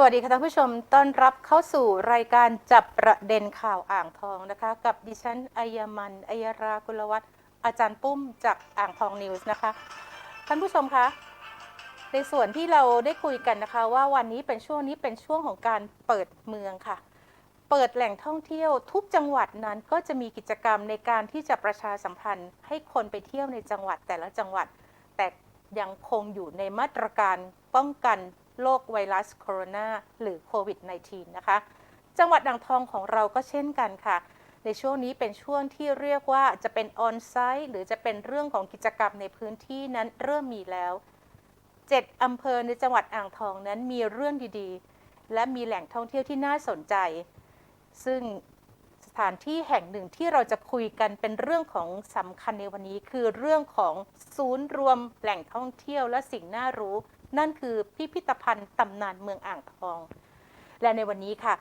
สวัสดีค่ะท่านผู้ชมต้อนรับเข้าสู่รายการจับประเด็นข่าวอ่างทองนะคะ กับดิฉันอัยมันอัยรากุลวัฒน์อาจารย์ปุ้มจากอ่างทองนิวส์นะคะ ท่านผู้ชมคะในส่วนที่เราได้คุยกันนะคะว่าวันนี้เป็นช่วงนี้เป็นช่วงของการเปิดเมืองค่ะ เปิดแหล่งท่องเที่ยวทุกจังหวัดนั้นก็จะมีกิจกรรมในการที่จะประชาสัมพันธ์ ให้คนไปเที่ยวในจังหวัดแต่ละจังหวัด แต่ยังคงอยู่ในมาตรการป้องกัน โรคไวรัสโคโรนาหรือโควิด -19 นะคะ จังหวัดอ่างทองของเราก็เช่นกันค่ะ ในช่วงนี้เป็นช่วงที่เรียกว่าจะเป็นออนไซต์หรือจะเป็นเรื่องของกิจกรรมในพื้นที่นั้นเริ่มมีแล้ว 7 อำเภอในจังหวัดอ่างทองนั้นมีเรื่องดีๆ และมีแหล่งท่องเที่ยวที่น่าสนใจ ซึ่งสถานที่แห่งหนึ่งที่เราจะคุยกันเป็นเรื่องของสำคัญในวันนี้ คือเรื่องของศูนย์รวมแหล่งท่องเที่ยวและสิ่งน่ารู้ นั่นคือพิพิธภัณฑ์ตำนานเมืองอ่างทอง และในวันนี้ค่ะ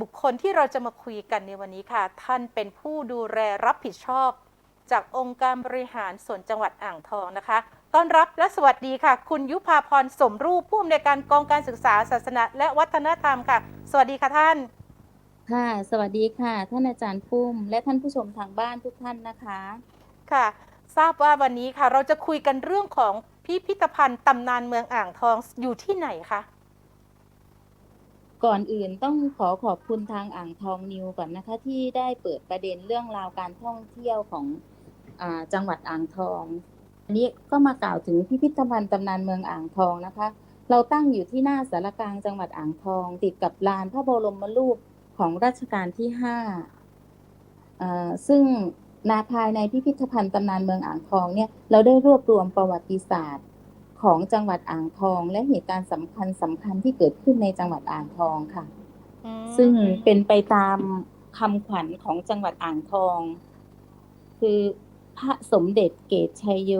บุคคลที่เราจะมาคุยกันในวันนี้ค่ะ ท่านเป็นผู้ดูแลรับผิดชอบ จากองค์การบริหารส่วนจังหวัดอ่างทองนะคะต้อนรับและสวัสดีค่ะ คุณยุพาพรสมรูปผู้อำนวยการกองการศึกษาศาสนา และวัฒนธรรมค่ะ สวัสดีค่ะท่านค่ะ สวัสดีค่ะ ท่านอาจารย์ปุ้มและท่านผู้ชมทางบ้านทุกท่านนะคะ ค่ะ ทราบว่าวันนี้ค่ะ เราจะคุยกันเรื่องของ พิพิธภัณฑ์ตำนานเมืองอ่างทองอยู่ที่ไหนคะ ก่อนอื่นต้องขอขอบคุณทางอ่างทองนิวก่อนนะคะ ที่ได้เปิดประเด็นเรื่องราวการท่องเที่ยวของอจังหวัดอ่างทองอันนี้ก็มากล่าวถึงพิพิธภัณฑ์ตำนานเมืองอ่างทองนะคะ เราตั้งอยู่ที่หน้าสารกลางจังหวัดอ่างทอง ติดกับลานพระบรมรูปของรัชกาลที่ห้าซึ่ง นาภายในพิพิธภัณฑ์ตำนานเมืองอ่างทองเนี่ยเราได้รวบรวมประวัติศาสตร์ของจังหวัดอ่างทอง และเหตุการณ์สำคัญสำคัญที่เกิดขึ้นในจังหวัดอ่างทองค่ะอืมซึ่งเป็นไปตามคำขวัญของจังหวัดอ่างทอง คือพระสมเด็จเกตชัยโย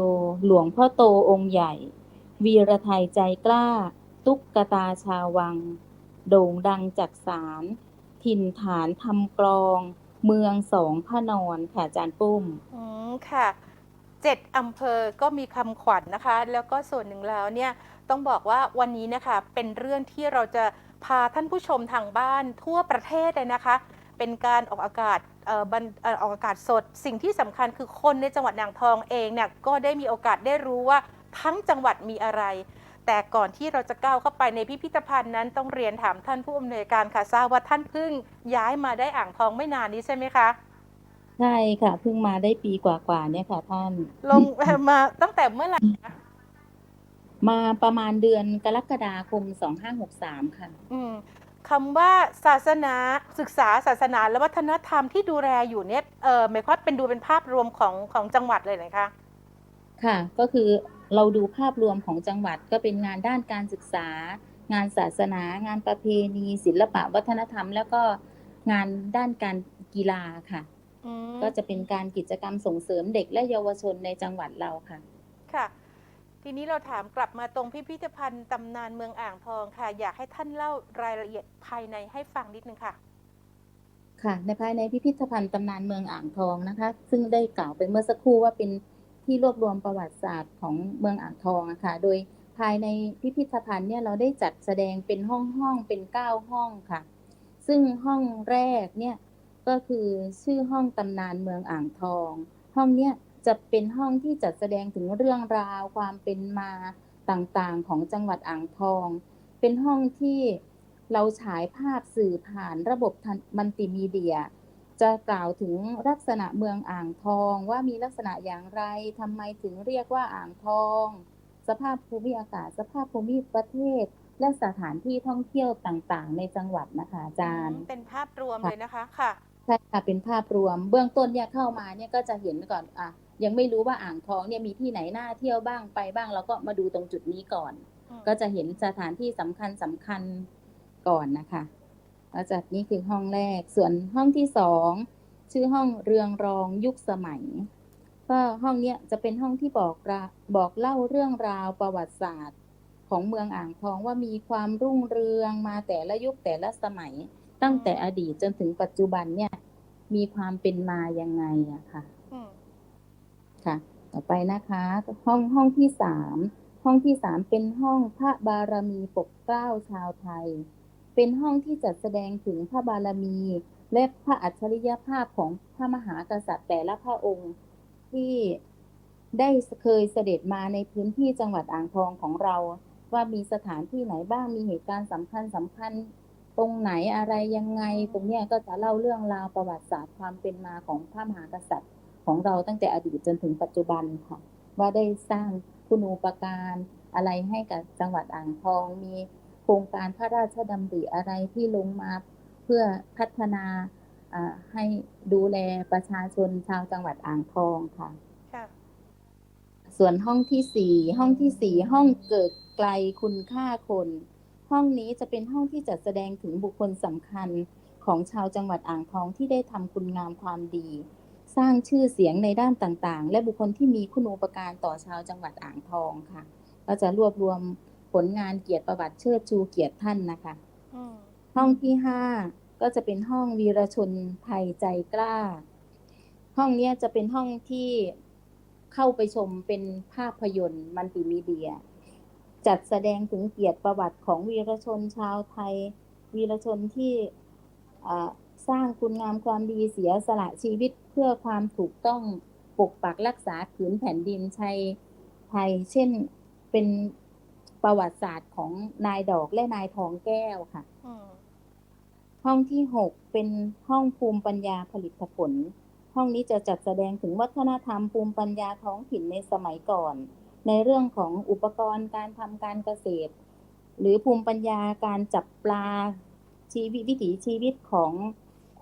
หลวงพ่อโตองค์ใหญ่ วีรไทยใจกล้า ตุ๊กตาชาววัง โด่งดังจากสารถิ่นฐานทำกลอง เมืองสองพระนอนค่ะอาจารย์ปุ้ม อืมค่ะเจ็ดอำเภอก็มีคำขวัญนะคะ แล้วก็ส่วนหนึ่งแล้วเนี่ยต้องบอกว่าวันนี้นะคะเป็นเรื่องที่เราจะพาท่านผู้ชมทางบ้านทั่วประเทศเลยนะคะ เป็นการออกอากาศเอ่อบันเอ่อออกอากาศสด สิ่งที่สำคัญคือคนในจังหวัดอ่างทองเองเนี่ยก็ได้มีโอกาสได้รู้ว่าทั้งจังหวัดมีอะไร แต่ก่อนที่เราจะก้าวเข้าไปในพิพิธภัณฑ์นั้นต้องเรียนถามท่านผู้อำนวยการค่ะทราบว่าท่านเพิ่งย้ายมาได้อ่างทองไม่นานนี้ใช่ไหมคะใช่ค่ะเพิ่งมาได้ปีกว่าๆเนี่ยค่ะ ท่าน ลงมาตั้งแต่เมื่อไหร่คะมาประมาณเดือนกรกฎาคม2563ค่ะ อืมคำว่าศาสนาศึกษาศาสนาและวัฒนธรรมที่ดูแลอยู่เนี่ยเออหมายความเป็นดูเป็นภาพรวมของของจังหวัดเลยนะคะค่ะ ก็คือ เราดูภาพรวมของจังหวัดก็เป็นงานด้านการศึกษา งานศาสนา งานประเพณี ศิลปะวัฒนธรรม แล้วก็งานด้านการกีฬาค่ะอืมก็จะเป็นการกิจกรรมส่งเสริมเด็กและเยาวชนในจังหวัดเราค่ะ ค่ะ ทีนี้เราถามกลับมาตรงพิพิธภัณฑ์ตำนานเมืองอ่างทองค่ะ อยากให้ท่านเล่ารายละเอียดภายในให้ฟังนิดนึงค่ะค่ะในภายในพิพิธภัณฑ์ตำนานเมืองอ่างทองนะคะ ซึ่งได้กล่าวไปเมื่อสักครู่ว่าเป็น ที่รวบรวมประวัติศาสตร์ของเมืองอ่างทองนะคะโดยภายในพิพิธภัณฑ์เนี่ยเราได้จัดแสดงเป็นห้องห้องๆเป็นเก้าห้องค่ะ ซึ่งห้องแรกเนี่ยก็คือชื่อห้องตำนานเมืองอ่างทอง ห้องเนี้ยจะเป็นห้องที่จัดแสดงถึงเรื่องราวความเป็นมาต่างๆของจังหวัดอ่างทอง เป็นห้องที่เราฉายภาพสื่อผ่านระบบมัลติมีเดีย จะกล่าวถึงลักษณะเมืองอ่างทองว่ามีลักษณะอย่างไรทำไมถึงเรียกว่าอ่างทอง สภาพภูมิอากาศ สภาพภูมิประเทศ และสถานที่ท่องเที่ยวต่างๆ ในจังหวัดนะคะอาจารย์ เป็นภาพรวมเลยนะคะค่ะใช่ค่ะเป็นภาพรวม เบื้องต้นเนี่ยเข้ามาเนี่ยก็จะเห็นก่อนอะยังไม่รู้ว่าอ่างทองเนี่ยมีที่ไหนน่าเที่ยวบ้างไปบ้างเราก็มาดูตรงจุดนี้ก่อนอืมก็จะเห็นสถานที่สำคัญสำคัญก่อนนะคะ แล้วจากนี้คือห้องแรก ส่วนห้องที่สองชื่อห้องเรืองรองยุคสมัย ก็ห้องเนี้ยจะเป็นห้องที่บอกราบอกเล่าเรื่องราวประวัติศาสตร์ของเมืองอ่างทองว่ามีความรุ่งเรืองมาแต่ละยุคแต่ละสมัย ตั้งแต่อดีตจนถึงปัจจุบันเนี่ย มีความเป็นมายังไงอะค่ะอืมค่ะ ต่อไปนะคะ ห้องห้องที่สามห้องที่สามเป็นห้องพระบารมีปกเกล้าชาวไทย เป็นห้องที่จัดแสดงถึงพระบารมี และพระอัจฉริยภาพของพระมหากษัตริย์แต่ละพระองค์ที่ได้เคยเสด็จมาในพื้นที่จังหวัดอ่างทองของเรา ว่ามีสถานที่ไหนบ้างมีเหตุการณ์สำคัญสำคัญตรงไหนอะไรยังไง ตรงเนี้ยก็จะเล่าเรื่องราวประวัติศาสตร์ความเป็นมาของพระมหากษัตริย์ของเราตั้งแต่อดีตจนถึงปัจจุบันค่ะ ว่าได้สร้างคุณูปการอะไรให้กับจังหวัดอ่างทองมี โครงการพระราชดำริอะไรที่ลงมาเพื่อพัฒนาอ่าให้ดูแลประชาชนชาวจังหวัดอ่างทองค่ะค่ะ ส่วนห้องที่สี่ห้องที่สี่ห้องเกิดไกลคุณค่าคน ห้องนี้จะเป็นห้องที่จัดแสดงถึงบุคคลสำคัญของชาวจังหวัดอ่างทองที่ได้ทำคุณงามความดี สร้างชื่อเสียงในด้านต่างๆ และบุคคลที่มีคุณูปการต่อชาวจังหวัดอ่างทองค่ะ ก็จะรวบรวม ผลงานเกียรติประวัติเชิดชูเกียรติท่านนะคะอืมห้องที่ห้าก็จะเป็นห้องวีรชนไทยใจกล้า ห้องเนี้ยจะเป็นห้องที่เข้าไปชมเป็นภาพยนตร์มัลติมีเดีย จัดแสดงถึงเกียรติประวัติของวีรชนชาวไทย วีรชนที่อ่าสร้างคุณงามความดีเสียสละชีวิตเพื่อความถูกต้องปกปักรักษาผืนแผ่นดินชัยไทย เช่นเป็น ประวัติศาสตร์ของนายดอกและนายทองแก้วค่ะอืมห้องที่6เป็นห้องภูมิปัญญาผลิตผล ห้องนี้จะจัดแสดงถึงวัฒนธรรมภูมิปัญญาท้องถิ่นในสมัยก่อน ในเรื่องของอุปกรณ์การทำการเกษตร หรือภูมิปัญญาการจับปลาชีวิตวิถีชีวิตของ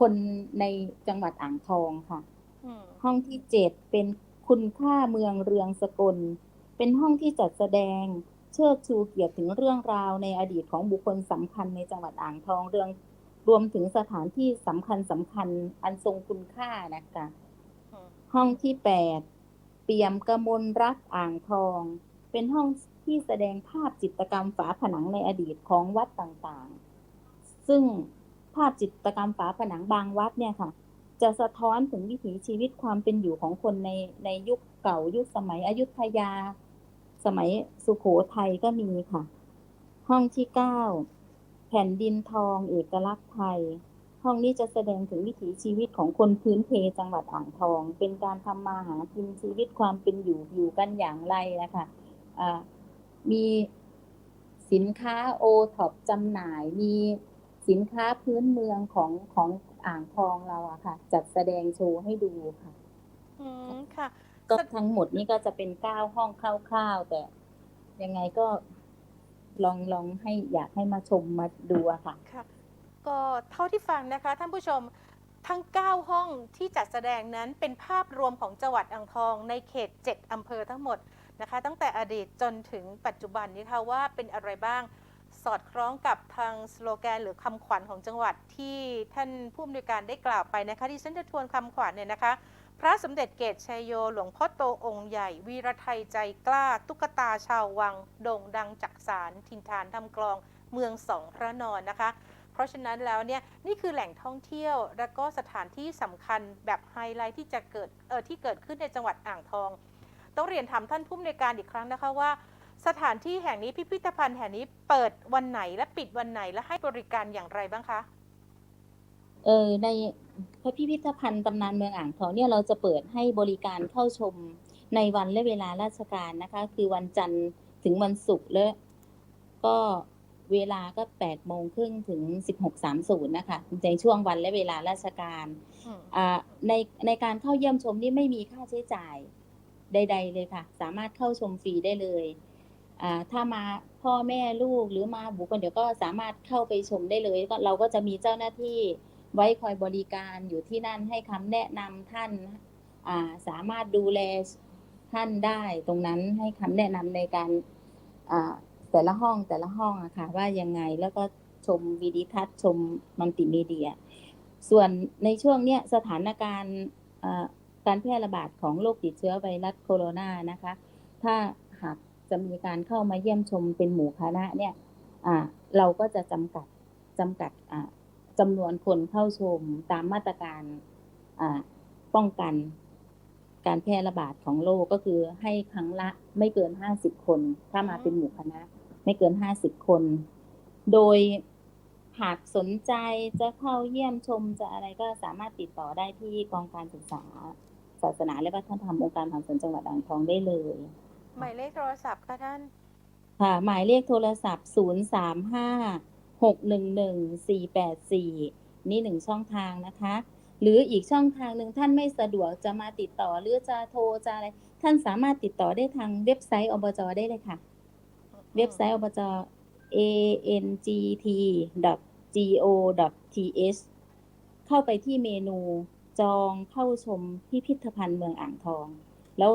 คนในจังหวัดอ่างทองค่ะอืมห้องที่7เป็นคุณค่าเมืองเรืองสกล เป็นห้องที่จัดแสดง เชิดชูเกียรติถึงเรื่องราวในอดีตของบุคคลสำคัญในจังหวัดอ่างทองเรื่องรวมถึงสถานที่สำคัญสำคัญอันทรงคุณค่านะคะห้องที่8เปี่ยมกระมลรักอ่างทอง เป็นห้องที่แสดงภาพจิตรกรรมฝาผนังในอดีตของวัดต่างๆ ซึ่งภาพจิตรกรรมฝาผนังบางวัดเนี่ยค่ะ จะสะท้อนถึงวิถีชีวิตความเป็นอยู่ของคนในในยุคเก่ายุคสมัยอยุธยา สมัยสุโขทัยก็มีค่ะ ห้องที่9แผ่นดินทองเอกลักษณ์ไทย ห้องนี้จะแสดงถึงวิถีชีวิตของคนพื้นเพจังหวัดอ่างทอง เป็นการทำมาหากินชีวิตความเป็นอยู่อยู่กันอย่างไรนะคะอ่ามีสินค้าโอท็อปจำหน่ายมีสินค้าพื้นเมืองของของอ่างทองเราอะค่ะ จัดแสดงโชว์ให้ดูค่ะ อืมค่ะ ก็ทั้งหมดนี้ก็จะเป็นเก้าห้องคร่าวๆ แต่ยังไงก็ลองลองให้อยากให้มาชมมาดูอะค่ะ ค่ะ ก็เท่าที่ฟังนะคะ ท่านผู้ชมทั้ง 9 ห้องที่จัดแสดงนั้นเป็นภาพรวมของจังหวัดอ่างทองในเขต 7 อำเภอทั้งหมดนะคะ ตั้งแต่อดีตจนถึงปัจจุบันนี้ค่ะว่าเป็นอะไรบ้างสอดคล้องกับทางสโลแกนหรือคำขวัญของจังหวัดที่ท่านผู้อำนวยการได้กล่าวไปนะคะที่ฉันจะทวนคำขวัญเนี่ยนะคะ พระสมเด็จเกตชัยโยหลวงพ่อโตองค์ใหญ่ วีรไทยใจกล้า ตุ๊กตาชาววัง โด่งดังจักสารทินทานทำกลองเมืองสองพระนอนนะคะ เพราะฉะนั้นแล้วเนี่ยนี่คือแหล่งท่องเที่ยว และก็สถานที่สำคัญแบบไฮไลท์ที่จะเกิดเออที่เกิดขึ้นในจังหวัดอ่างทอง ต้องเรียนถามท่านผู้อำนวยการอีกครั้งนะคะว่า สถานที่แห่งนี้พิพิธภัณฑ์แห่งนี้เปิดวันไหนและปิดวันไหนและให้บริการอย่างไรบ้างคะ เออในพระพิพิธภัณฑ์ตำนานเมืองอ่างทองเนี่ยเราจะเปิดให้บริการเข้าชมในวันและเวลาราชการนะคะ คือวันจันทร์ถึงวันศุกร์และก็เวลาก็แปดโมงครึ่งถึงสิบหกสามศูนย์นะคะในช่วงวันและเวลาราชการอืมอ่าในในการเข้าเยี่ยมชมนี่ไม่มีค่าใช้จ่ายใด ๆ เลยค่ะ สามารถเข้าชมฟรีได้เลยอ่าถ้ามาพ่อแม่ลูกหรือมาบุคคลเดี๋ยวก็สามารถเข้าไปชมได้เลยก็เราก็จะมีเจ้าหน้าที่ ไว้คอยบริการอยู่ที่นั่นให้คำแนะนำท่านาสามารถดูแลท่านได้ตรงนั้นให้คำแนะนำในการแต่ละห้องแต่ละห้องอะค่ะว่ายังไงแล้วก็ชมวิดีทัศน์ชมมัลติมีเดีย ส่วนในช่วงเนี้ยสถานการณ์การแพร่ระบาดของโรคติดเชื้อไวรัสโคโรนานะคะ ถ้าหากจะมีการเข้ามาเยี่ยมชมเป็นหมู่คณะเนี่ยเราก็จะจำกัดจำกัด จำนวนคนเข้าชมตามมาตรการอ่าป้องกันการแพร่ระบาดของโรคก็คือให้ครั้งละไม่เกินห้าสิบคน ถ้ามาเป็นหมู่คณะ ไม่เกินห้าสิบคน โดยภหากสนใจจะเข้าเยี่ยมชมจะอะไรก็สามารถติดต่อได้ที่กองการศึกษา ศาสนาและวัฒนธรรมองค์การผ่านส่วนจังหวัดอ่างทองได้เลย หมายเลขโทรศัพท์ค่ะท่าน ค่ะ หมายเลขโทรศัพท์ 0 3 5 6 1 1 4 8 4 นี่หนึ่งช่องทางนะคะ หรืออีกช่องทางหนึ่งท่านไม่สะดวกจะมาติดต่อหรือจะโทรจะอะไร ท่านสามารถติดต่อได้ทางเว็บไซต์อบจได้เลยค่ะ เว็บไซต์อบจ angt.go.th เข้าไปที่เมนูจองเข้าชมพิพิธภัณฑ์เมืองอ่างทอง แล้ว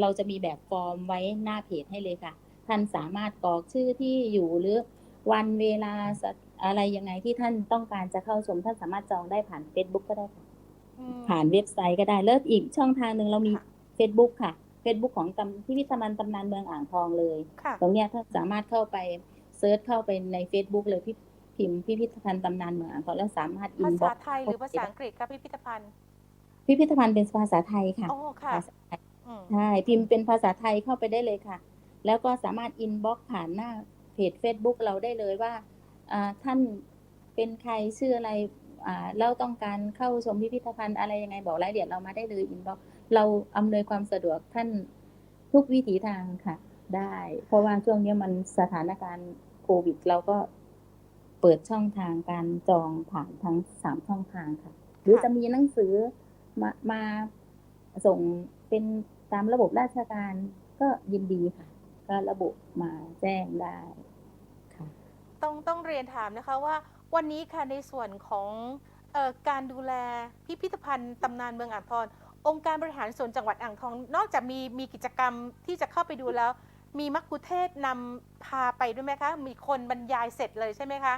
เราจะมีแบบฟอร์มไว้หน้าเพจให้เลยค่ะ ท่านสามารถกรอกชื่อที่อยู่หรือ วันเวลาสถอะไรยังไงที่ท่านต้องการจะเข้าชมท่านสามารถจองได้ผ่าน Facebook ก็ได้ค่ะอืมผ่านเว็บไซต์ก็ได้เลิศอีกช่องทางหนึ่งเรามีค่ะ Facebook ค่ะ Facebook ของตำพิพิธภัณฑ์ตำนานเมืองอ่างทองเลยค่ะตรงเนี้ยท่านสามารถเข้าไปเซิร์ชเข้าไปใน Facebook เลยพิพิมพ์พิพิธภัณฑ์ตำนานเมืองอ่างทองแล้วสามารถอิภานบ็อษากไทยหรือภาษาอังกฤษครับพิพิธภัณฑ์ พิพิธภัณฑ์เป็นภาษาไทยค่ะโอ้ค่ะภาษาไทยอืมใช่พิมพ์เป็นภาษาไทยเข้าไปได้เลยค่ะ แล้วก็สามารถอินบ็อกผ่านหน้า เพจ Facebook เราได้เลยว่าท่านเป็นใครชื่ออะไรอ่าเราต้องการเข้าชมพิพิธภัณฑ์อะไรยังไงบอกรายละเอียดเรามาได้เลยอินบ็อกเราอำนวยความสะดวกท่านทุกวิถีทางค่ะ ได้ เพราะว่าช่วงนี้มันสถานการณ์โควิด เราก็เปิดช่องทางการจองผ่านทั้งสามช่องทางค่ะ หรือจะมีหนังสือมามาส่งเป็นตามระบบราชการก็ยินดีค่ะ ก็ระบุมาแจ้งได้ ต้องต้องเรียนถามนะคะว่าวันนี้ค่ะในส่วนของเออการดูแลพิพิธภัณฑ์ตำนานเมืองอ่างทององค์การบริหารส่วนจังหวัดอ่างทอง นอกจากมีมีกิจกรรมที่จะเข้าไปดูแล้ว มีมักคุเทศก์นำพาไปด้วยไหมคะ มีคนบรรยายเสร็จเลยใช่ไหมคะ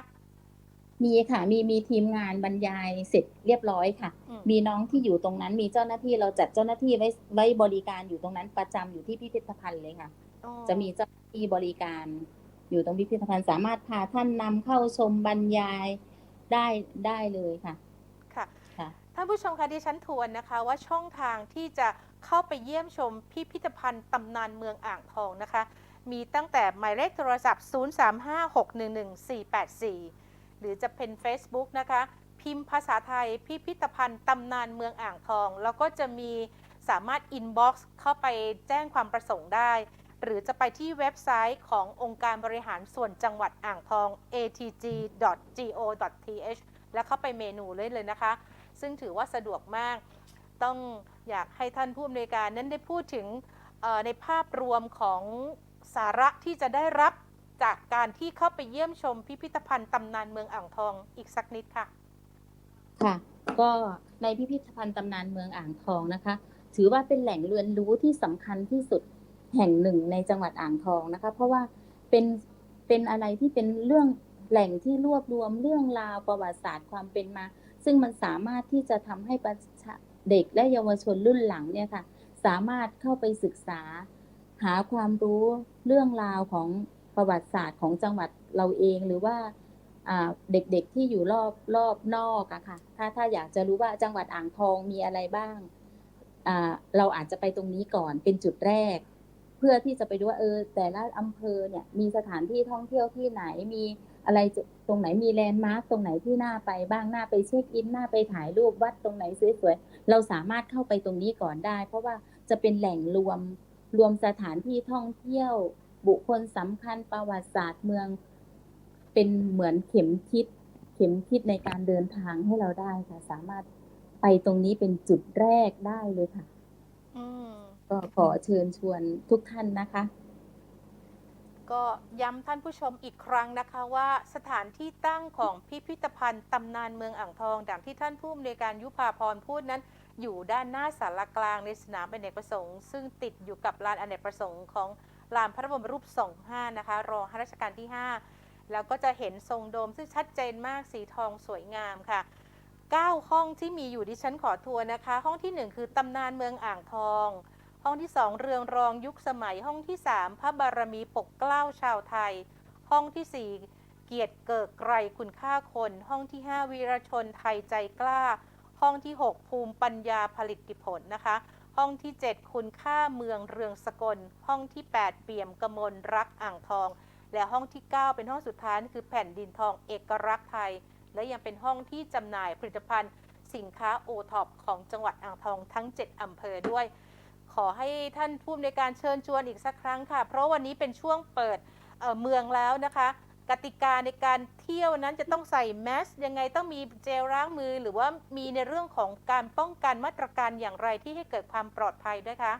มีค่ะมีมีทีมงานบรรยายเสร็จเรียบร้อยค่ะอืมมีน้องที่อยู่ตรงนั้นมีเจ้าหน้าที่เราจัดเจ้าหน้าที่ไว้ไว้บริการอยู่ตรงนั้นประจำอยู่ที่พิพิธภัณฑ์เลยค่ะอ๋อจะมีเจ้าหน้าที่บริการ อยู่ตรงพิพิธภัณฑ์สามารถพาท่านนำเข้าชมบรรยายได้ได้เลยค่ะค่ะ ค่ะ ท่านผู้ชมคะดิฉันทวนนะคะว่าช่องทางที่จะเข้าไปเยี่ยมชมพิพิธภัณฑ์ตำนานเมืองอ่างทองนะคะ มีตั้งแต่หมายเลขโทรศัพท์ 0356111484 หรือจะเป็น Facebook นะคะ พิมพ์ภาษาไทยพิพิธภัณฑ์ตำนานเมืองอ่างทอง แล้วก็จะมีสามารถ inbox เข้าไปแจ้งความประสงค์ได้ หรือจะไปที่เว็บไซต์ขององค์การบริหารส่วนจังหวัดอ่างทอง atg.go.th แล้วเข้าไปเมนูเลยเลยนะคะ ซึ่งถือว่าสะดวกมาก ต้องอยากให้ท่านผู้อำนวยการนั้นได้พูดถึงในภาพรวมของสาระที่จะได้รับจากการที่เข้าไปเยี่ยมชมพิพิธภัณฑ์ตำนานเมืองอ่างทองอีกสักนิดค่ะ ค่ะ ก็ในพิพิธภัณฑ์ตำนานเมืองอ่างทองนะคะ ถือว่าเป็นแหล่งเรียนรู้ที่สำคัญที่สุด แห่งหนึ่งในจังหวัดอ่างทองนะคะ เพราะว่าเป็นเป็นอะไรที่เป็นเรื่องแหล่งที่รวบรวมเรื่องราวประวัติศาสตร์ความเป็นมา ซึ่งมันสามารถที่จะทำให้ประชาเด็กและเยาวชนรุ่นหลังเนี่ยค่ะ สามารถเข้าไปศึกษา หาความรู้เรื่องราวของประวัติศาสตร์ของจังหวัดเราเองหรือว่าเด็กๆที่อยู่รอบรอบนอกอะค่ะ ถ้าถ้าอยากจะรู้ว่าจังหวัดอ่างทองมีอะไรบ้าง เราอาจจะไปตรงนี้ก่อนเป็นจุดแรก เพื่อที่จะไปดูว่าเออ แต่ละอำเภอเนี่ยมีสถานที่ท่องเที่ยวที่ไหนมีอะไรตรงไหนมีแลนด์มาร์คตรงไหนที่น่าไปบ้างน่าไปเช็คอินน่าไปถ่ายรูปวัดตรงไหนสวยๆเราสามารถเข้าไปตรงนี้ก่อนได้ เพราะว่าจะเป็นแหล่งรวมรวมสถานที่ท่องเที่ยว บุคคลสำคัญประวัติศาสตร์เมือง เป็นเหมือนเข็มทิศเข็มทิศในการเดินทางให้เราได้ค่ะ สามารถไปตรงนี้เป็นจุดแรกได้เลยค่ะ อืม ก็ขอเชิญชวนทุกท่านนะคะ ก็ย้ำท่านผู้ชมอีกครั้งนะคะว่าสถานที่ตั้งของพิพิธภัณฑ์ตำนานเมืองอ่างทองดังที่ท่านผู้อำนวยการยุพาพรพูดนั้น อยู่ด้านหน้าสารกลางในสนามอเนกประสงค์ ซึ่งติดอยู่กับลานอเนกประสงค์ของลานพระบรมรูปทรง5นะคะ รองรัชกาลที่ 5 แล้วก็จะเห็นทรงโดมซึ่งชัดเจนมากสีทองสวยงามค่ะ 9 ห้องที่มีอยู่ดิฉันขอทัวร์นะคะ ห้องทีหนึ่1 คือตำนานเมืองอ่างทอง ห้องที่2เรืองรองยุคสมัย ห้องที่3พระบารมีปกเกล้าชาวไทย ห้องที่4เกียรติเกิกไกรคุณค่าคน ห้องที่5วีรชนไทยใจกล้า ห้องที่6ภูมิปัญญาผลิตผลนะคะ ห้องที่7คุณค่าเมืองเรืองสกล ห้องที่8เปี่ยมกมลรักอ่างทอง และห้องที่9เป็นห้องสุดท้ายคือแผ่นดินทองเอกลักษณ์ไทย และยังเป็นห้องที่จำหน่ายผลิตภัณฑ์ สินค้าโอท็อปของจังหวัดอ่างทองทั้ง 7อำเภอด้วย อให้ท่านผู้อำนวยการเชิญชวนอีกสักครั้งค่ะ เพราะวันนี้เป็นช่วงเปิดเเมืองแล้วนะคะ กติกาในการเที่ยวนั้นจะต้องใส่แมสยังไงต้องมีเจลล้างมือ หรือว่ามีในเรื่องของการป้องกันมาตรการอย่างไรที่ให้เกิดความปลอดภัยด้วยคะ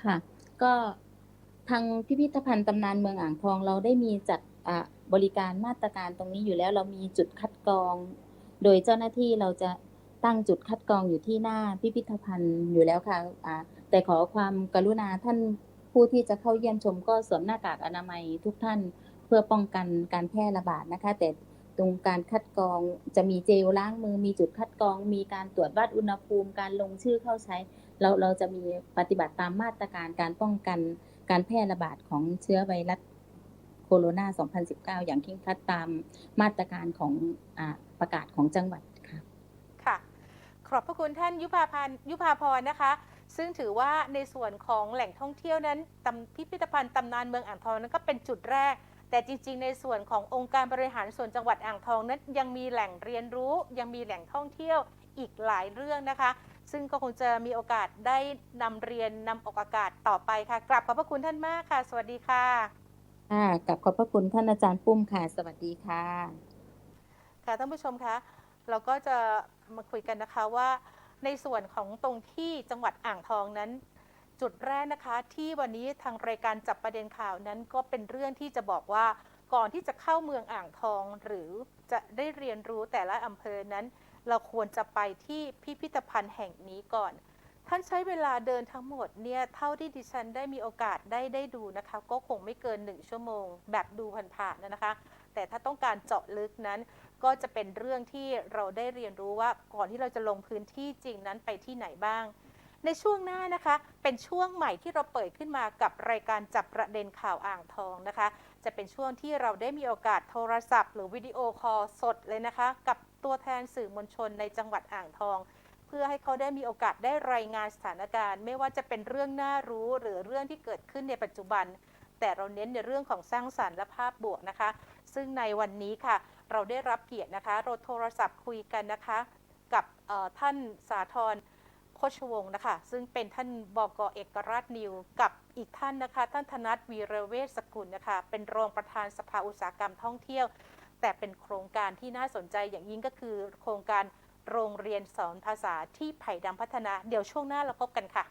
ค่ะ ก็ทางพิพิธภัณฑ์ตำนานเมืองอ่างทองเราได้มีจัดบริการมาตรการตรงนี้อยู่แล้วเรามีจุดคัดกรอง โดยเจ้าหน้าที่เราจะ ตั้งจุดคัดกรองอยู่ที่หน้าพิพิธภัณฑ์อยู่แล้วค่ะอ่าแต่ขอความกรุณาท่านผู้ที่จะเข้าเยี่ยมชมก็สวมหน้ากากอนามัยทุกท่านเพื่อป้องกันการแพร่ระบาดนะคะ แต่ตรงการคัดกรองจะมีเจลล้างมือ มีจุดคัดกรอง มีการตรวจวัดอุณหภูมิ การลงชื่อเข้าใช้ เราเราจะมีปฏิบัติตามมาตรการการป้องกันการแพร่ระบาดของเชื้อไวรัสโคโรนา 2019 อย่างเคร่งครัดตามมาตรการของอประกาศของจังหวัด ขอบพระคุณท่านยุพาพันธ์ยุพาพรนะคะ ซึ่งถือว่าในส่วนของแหล่งท่องเที่ยวนั้นตำพิพิธภัณฑ์ตำนานเมืองอ่างทองนั้นก็เป็นจุดแรก แต่จริง ๆ ในส่วนขององค์การบริหารส่วนจังหวัดอ่างทองนั้นยังมีแหล่งเรียนรู้ ยังมีแหล่งท่องเที่ยวอีกหลายเรื่องนะคะ ซึ่งก็คงจะมีโอกาสได้นำเรียนนำออกอากาศต่อไปค่ะ กลับขอบพระคุณท่านมากค่ะ สวัสดีค่ะค่ะกับขอบพระคุณท่านอาจารย์ปุ้มค่ะ สวัสดีค่ะ ค่ะท่านผู้ชมคะ เราก็จะ มาคุยกันนะคะว่า ในส่วนของตรงที่จังหวัดอ่างทองนั้น จุดแรกนะคะที่วันนี้ทางรายการจับประเด็นข่าวนั้นก็เป็นเรื่องที่จะบอกว่าก่อนที่จะเข้าเมืองอ่างทองหรือจะได้เรียนรู้แต่ละอำเภอนั้น เราควรจะไปที่พิพิธภัณฑ์แห่งนี้ก่อน ท่านใช้เวลาเดินทั้งหมดเนี่ยเท่าที่ดิฉันได้มีโอกาสได้ได้ดูนะคะ ก็คงไม่เกินหนึ่งชั่วโมง แบบดูผ่านๆนะคะ แต่ถ้าต้องการเจาะลึกนั้น ก็จะเป็นเรื่องที่เราได้เรียนรู้ว่าก่อนที่เราจะลงพื้นที่จริงนั้นไปที่ไหนบ้าง ในช่วงหน้านะคะ เป็นช่วงใหม่ที่เราเปิดขึ้นมากับรายการจับประเด็นข่าวอ่างทองนะคะ จะเป็นช่วงที่เราได้มีโอกาสโทรศัพท์ หรือวิดีโอคอลสดเลยนะคะ กับตัวแทนสื่อมวลชนในจังหวัดอ่างทองเพื่อให้เขาได้มีโอกาสได้รายงานสถานการณ์ ไม่ว่าจะเป็นเรื่องน่ารู้หรือเรื่องที่เกิดขึ้นในปัจจุบัน แต่เราเน้นในเรื่องของสร้างสรรค์และภาพบวกนะคะ ซึ่งในวันนี้ค่ะ เราได้รับเกียรตินะคะ เราโทรศัพท์คุยกันนะคะ กับท่านสาธรโคชวงศ์นะคะ ซึ่งเป็นท่านบกเอกราชนิว กับอีกท่านนะคะ ท่านธนัทวีระเวชสกุลนะคะ เป็นรองประธานสภาอุตสาหกรรมท่องเที่ยว แต่เป็นโครงการที่น่าสนใจอย่างยิ่งก็คือ โครงการโรงเรียนสอนภาษาที่ไผ่ดำพัฒนา เดี๋ยวช่วงหน้าเราพบกันค่ะ